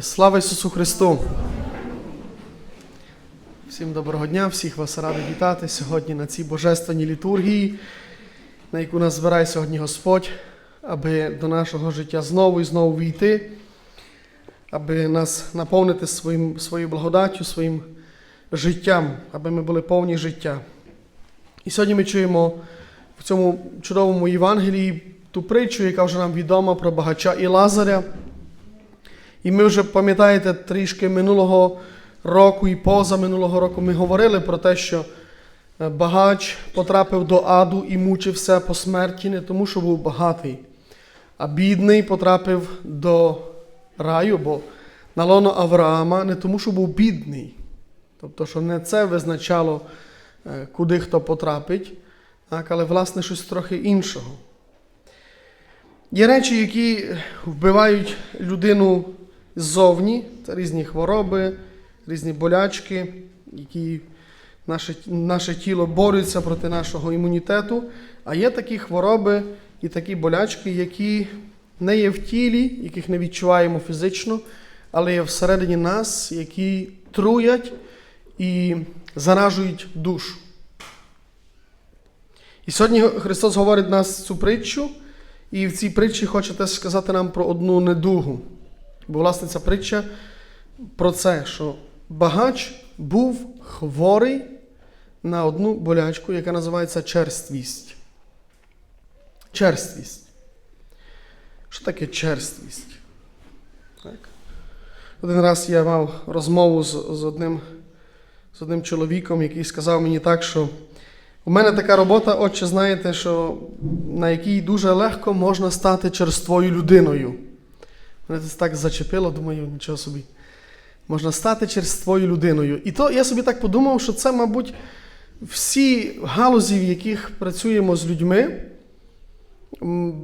Слава Ісусу Христу! Всім доброго дня, всіх вас радий вітати сьогодні на цій божественній літургії, на яку нас збирає сьогодні Господь, аби до нашого життя знову і знову війти, аби нас наповнити своїм, своєю благодаттю, своїм життям, аби ми були повні життя. І сьогодні ми чуємо в цьому чудовому Євангелії ту притчу, яка вже нам відома про багача і Лазаря. І ми вже пам'ятаєте, трішки минулого року і поза минулого року ми говорили про те, що е, багач потрапив до аду і мучився по смерті не тому, що був багатий, а бідний потрапив до раю, бо на лоно Авраама не тому, що був бідний. Тобто, що не це визначало, е, куди хто потрапить, так, але власне щось трохи іншого. Є речі, які вбивають людину ззовні, це різні хвороби, різні болячки, які наше, наше тіло бореться проти нашого імунітету. А є такі хвороби і такі болячки, які не є в тілі, яких не відчуваємо фізично, але є всередині нас, які труять і заражують душу. І сьогодні Христос говорить нас цю притчу, і в цій притчі хоче теж сказати нам про одну недугу. Бо, власне, ця притча про це, що багач був хворий на одну болячку, яка називається черствість. Черствість. Що таке черствість? Так. Один раз я мав розмову з, з, одним, з одним чоловіком, який сказав мені так, що у мене така робота, отче, знаєте, що на якій дуже легко можна стати черствою людиною. Мене це так зачепило, думаю, нічого собі. Можна стати черствою людиною. І то я собі так подумав, що це, мабуть, всі галузі, в яких працюємо з людьми,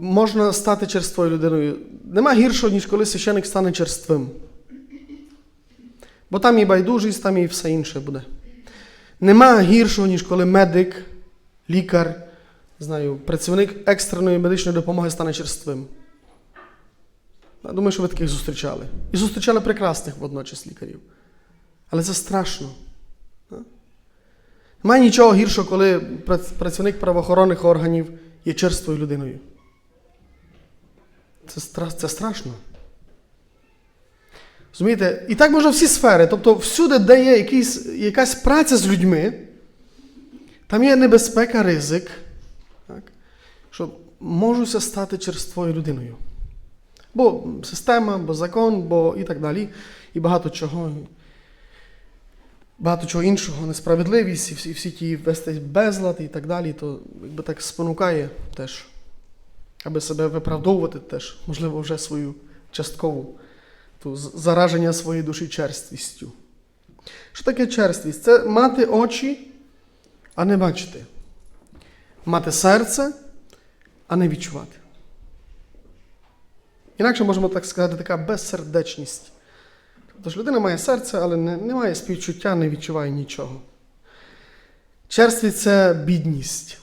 можна стати черствою людиною. Нема гіршого, ніж коли священик стане черствим. Бо там і байдужість, там і все інше буде. Нема гіршого, ніж коли медик, лікар, знаю, працівник екстреної медичної допомоги стане черствим. Я думаю, що ви таких зустрічали. І зустрічали прекрасних водночас лікарів. Але це страшно. Немає нічого гіршого, коли працівник правоохоронних органів є черствою людиною. Це, стра... це страшно. Розумієте? І так можна всі сфери. Тобто, всюди, де є якийсь, якась праця з людьми, там є небезпека, ризик, так? що можуся стати черствою людиною. Бо система, бо закон, бо і так далі. І багато чого. Багато чого іншого, несправедливість, і всі, всі ті вести безлад і так далі, то якби так спонукає теж, аби себе виправдовувати теж, можливо, вже свою часткову ту зараження своєї душі черствістю. Що таке черствість? Це мати очі, а не бачити. Мати серце, а не відчувати. Інакше можемо так сказати, така безсердечність. Тобто ж людина має серце, але не, не має співчуття, не відчуває нічого. Черствість це бідність.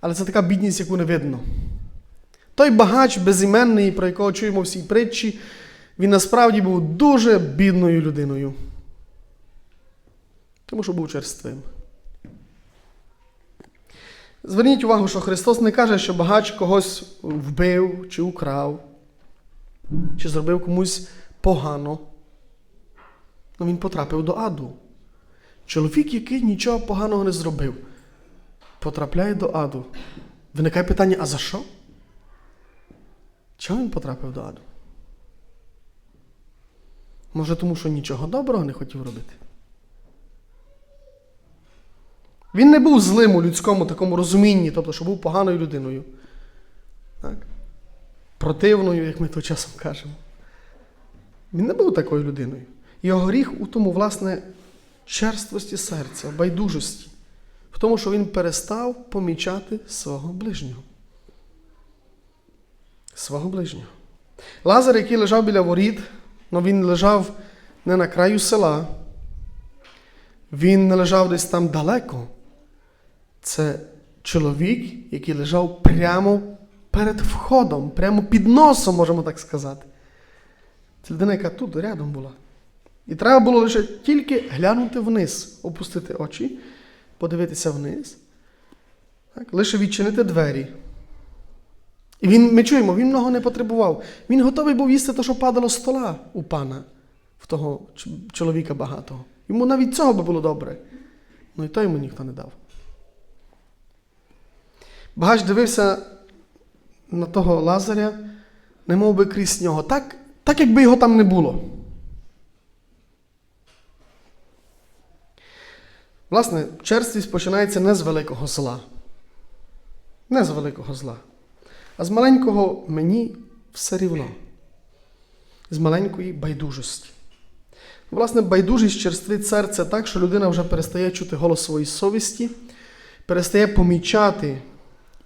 Але це така бідність, яку не видно. Той багач безіменний, про якого чуємо в цій притчі, він насправді був дуже бідною людиною. Тому що був черствим. Зверніть увагу, що Христос не каже, що багач когось вбив чи украв, чи зробив комусь погано. Ну, він потрапив до аду. Чоловік, який нічого поганого не зробив, потрапляє до аду. Виникає питання: а за що? Чого він потрапив до аду? Може, тому що нічого доброго не хотів робити? Він не був злим у людському такому розумінні, тобто, що був поганою людиною. Так? Противною, як ми то часом кажемо. Він не був такою людиною. Його гріх у тому, власне, черствості серця, байдужості, в тому, що він перестав помічати свого ближнього. Свого ближнього. Лазар, який лежав біля воріт, але він лежав не на краю села, він не лежав десь там далеко. Це чоловік, який лежав прямо перед входом, прямо під носом, можемо так сказати. Це людина, яка тут рядом була. І треба було лише тільки глянути вниз, опустити очі, подивитися вниз, так? лише відчинити двері. І він, ми чуємо, він много не потребував. Він готовий був їсти те, що падало з стола у пана, в того чоловіка багатого. Йому навіть цього би було добре. Ну і то йому ніхто не дав. Багач дивився на того Лазаря, не мов би крізь нього, так, так якби його там не було. Власне, черствість починається не з великого зла. Не з великого зла. А з маленького мені все рівно. З маленької байдужості. Власне, байдужість черствить серце так, що людина вже перестає чути голос своєї совісті, перестає помічати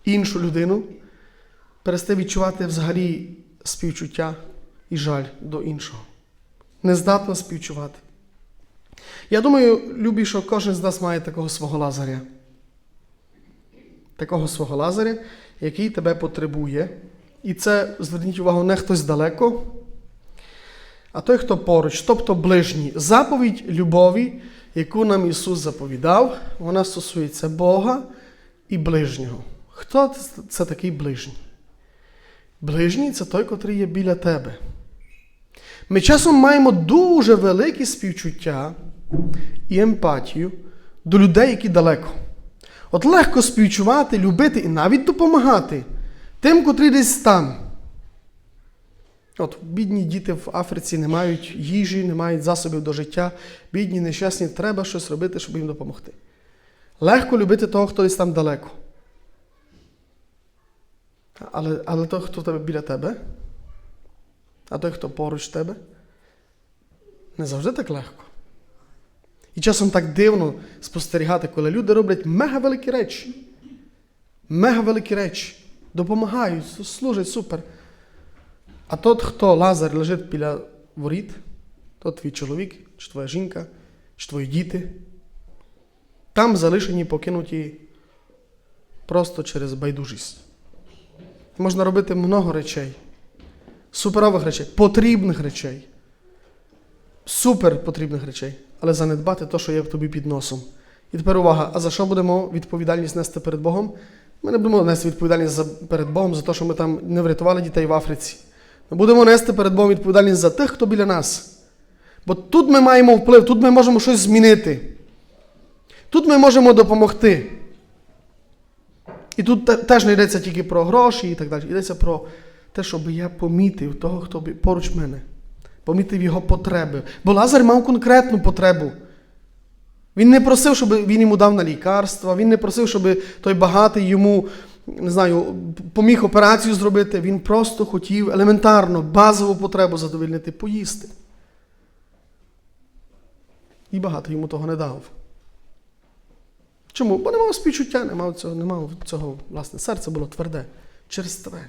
іншу людину, перестає відчувати взагалі співчуття і жаль до іншого. Не здатна співчувати. Я думаю, любі, що кожен з нас має такого свого лазаря. Такого свого лазаря, який тебе потребує. І це, зверніть увагу, не хтось далеко, а той, хто поруч, тобто ближній. Заповідь любові, яку нам Ісус заповідав, вона стосується Бога і ближнього. Хто це такий ближній? Ближній це той, котрий є біля тебе. Ми часом маємо дуже велике співчуття і емпатію до людей, які далеко. От легко співчувати, любити і навіть допомагати тим, котрі десь там. От бідні діти в Африці не мають їжі, не мають засобів до життя, бідні, нещасні, треба щось робити, щоб їм допомогти. Легко любити того, хто десь там далеко. Але, але той, хто тебе біля тебе, а той, хто поруч тебе, не завжди так легко. І часом так дивно спостерігати, коли люди роблять мега великі речі. Мега великі речі. Допомагають, служать супер. А тот, хто Лазар лежить біля воріт, то твій чоловік, чи твоя жінка, чи твої діти, там залишені, покинуті просто через байдужість. Можна робити много речей, суперових речей, потрібних речей, супер потрібних речей, але занедбати те, що є тобі під носом. І тепер увага, а за що будемо відповідальність нести перед Богом? Ми не будемо нести відповідальність за, перед Богом за те, що ми там не врятували дітей в Африці. Ми будемо нести перед Богом відповідальність за тих, хто біля нас. Бо тут ми маємо вплив, тут ми можемо щось змінити. Тут ми можемо допомогти. І тут теж не йдеться тільки про гроші і так далі. Йдеться про те, щоб я помітив того, хто поруч мене. Помітив його потреби. Бо Лазар мав конкретну потребу. Він не просив, щоб він йому дав на лікарства, він не просив, щоб той багатий йому, не знаю, поміг операцію зробити. Він просто хотів елементарно, базову потребу задовольнити, поїсти. І багато йому того не дав. Чому? Бо не мав співчуття, не мав цього, не мав цього, власне, серце було тверде через тебе.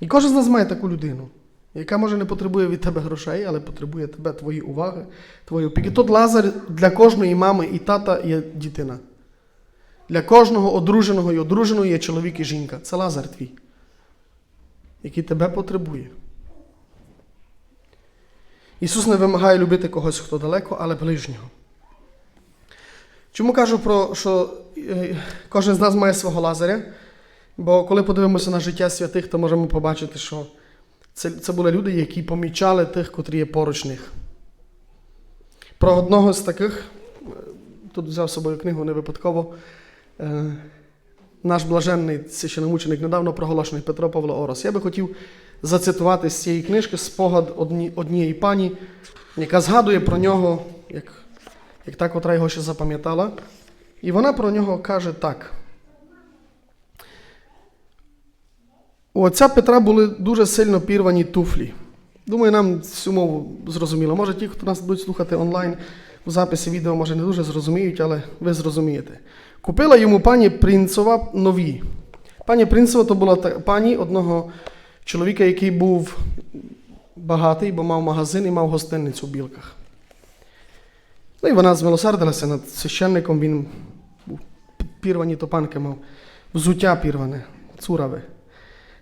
І кожен з нас має таку людину, яка може не потребує від тебе грошей, але потребує тебе, твої уваги, твої опіки. Тут Лазар для кожної мами і тата є дитина. Для кожного одруженого і одруженої є чоловік і жінка. Це Лазар твій, який тебе потребує. Ісус не вимагає любити когось, хто далеко, але ближнього. Чому кажу про що е, кожен з нас має свого лазаря? Бо коли подивимося на життя святих, то можемо побачити, що це, це були люди, які помічали тих, котрі є поруч них. Про одного з таких, е, тут взяв з собою книгу не випадково, е, наш блаженний священомученик недавно проголошений Петро Павло Орос. Я би хотів зацитувати з цієї книжки спогад одні, однієї пані, яка згадує про нього, як як та, котра його ще запам'ятала. І вона про нього каже так. У отця Петра були дуже сильно пірвані туфлі. Думаю, нам цю мову зрозуміло. Може, ті, хто нас будуть слухати онлайн у записі відео, може, не дуже зрозуміють, але ви зрозумієте. Купила йому пані Принцова нові. Пані Принцова то була пані одного чоловіка, який був багатий, бо мав магазин і мав гостиницю в білках. Ну і вона змилосердилася над священником, він пірвані топанки мав, взуття пірване, цураве.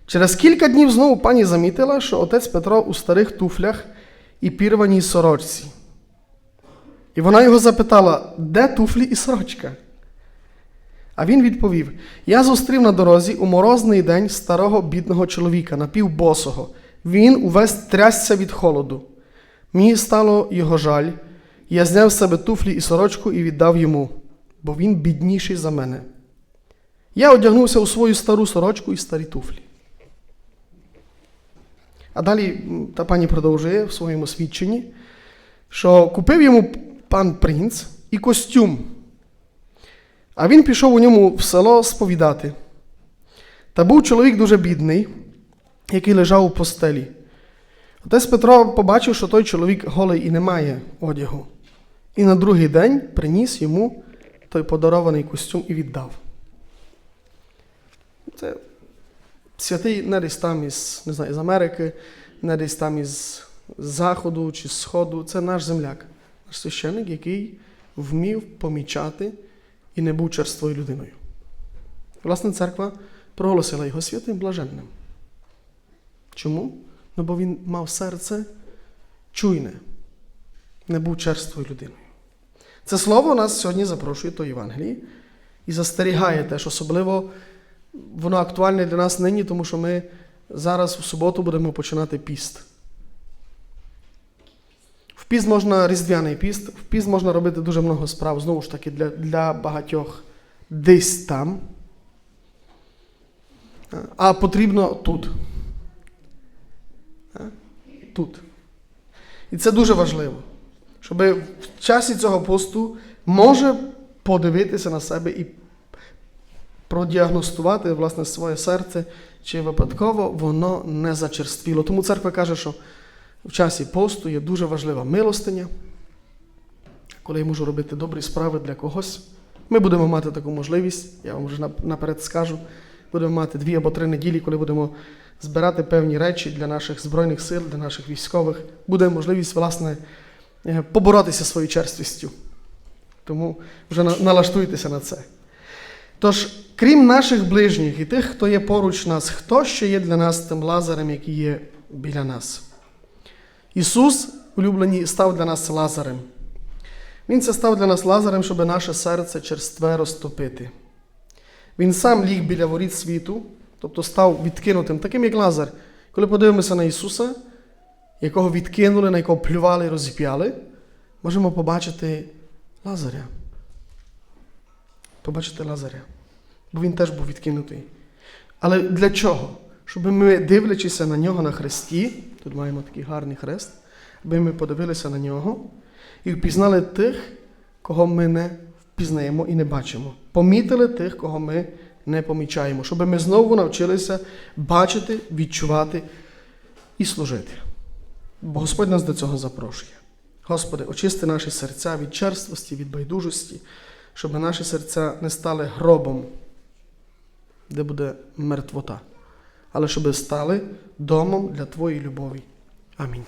Через кілька днів знову пані замітила, що отець Петро у старих туфлях і пірваній сорочці. І вона його запитала, де туфлі і сорочка? А він відповів: Я зустрів на дорозі у морозний день старого бідного чоловіка, напівбосого. Він увесь трясся від холоду. Мені стало його жаль. Я зняв з себе туфлі і сорочку і віддав йому, бо він бідніший за мене. Я одягнувся у свою стару сорочку і старі туфлі. А далі та пані продовжує в своєму свідченні, що купив йому пан принц і костюм. А він пішов у ньому в село сповідати. Та був чоловік дуже бідний, який лежав у постелі. Отець Петро побачив, що той чоловік голий і не має одягу. І на другий день приніс йому той подарований костюм і віддав. Це святий не десь там із, не знаю, з Америки, не десь там із Заходу чи Сходу. Це наш земляк, наш священник, який вмів помічати і не був черствою людиною. Власне, церква проголосила його святим блаженним. Чому? Ну, бо він мав серце чуйне, не був черствою людиною. Це слово нас сьогодні запрошує до Євангелії і застерігає теж, особливо воно актуальне для нас нині, тому що ми зараз в суботу будемо починати піст. В піст можна різдвяний піст, в піст можна робити дуже много справ, знову ж таки, для, для багатьох десь там. А потрібно тут. Тут. І це дуже важливо, щоб в часі цього посту може подивитися на себе і продіагностувати власне своє серце, чи випадково воно не зачерствіло. Тому церква каже, що в часі посту є дуже важлива милостиня, коли я можу робити добрі справи для когось. Ми будемо мати таку можливість, я вам вже наперед скажу. Будемо мати дві або три неділі, коли будемо збирати певні речі для наших збройних сил, для наших військових. Буде можливість, власне, е, поборотися своєю черствістю. Тому вже налаштуйтеся на це. Тож, крім наших ближніх і тих, хто є поруч нас, хто ще є для нас тим лазарем, який є біля нас? Ісус, улюблені, став для нас лазарем. Він це став для нас лазарем, щоб наше серце черстве розтопити. Він сам ліг біля воріт світу, тобто став відкинутим, таким як Лазар. Коли подивимося на Ісуса, якого відкинули, на якого плювали і розіп'яли, можемо побачити Лазаря. Побачити Лазаря. Бо він теж був відкинутий. Але для чого? Щоб ми, дивлячися на нього на хресті, тут маємо такий гарний хрест, аби ми подивилися на нього і впізнали тих, кого ми не впізнаємо і не бачимо. Помітили тих, кого ми не помічаємо, щоб ми знову навчилися бачити, відчувати і служити. Бо Господь нас до цього запрошує. Господи, очисти наші серця від черствості, від байдужості, щоб наші серця не стали гробом, де буде мертвота, але щоб стали домом для Твоєї любові. Амінь.